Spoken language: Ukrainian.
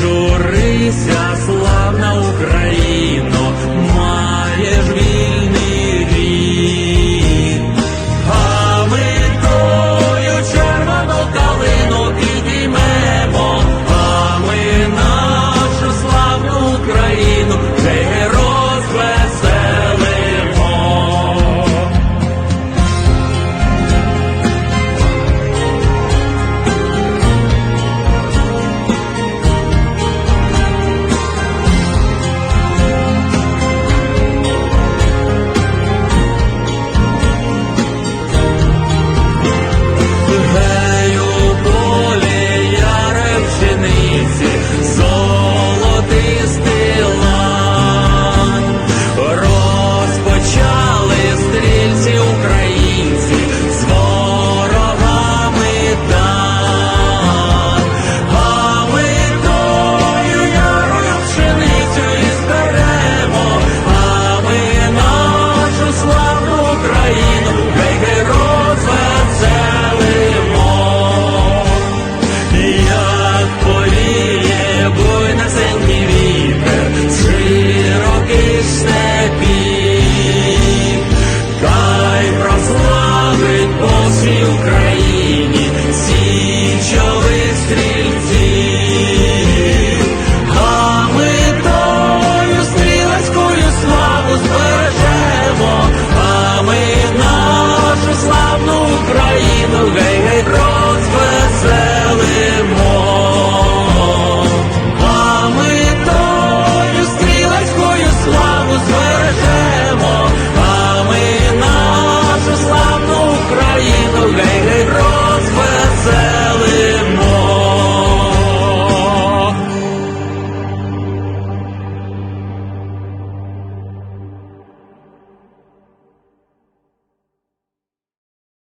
журися, славна Україно, маєш вільний рід, а ми тою червону калину підіймемо, а ми нашу славну Україну. moving.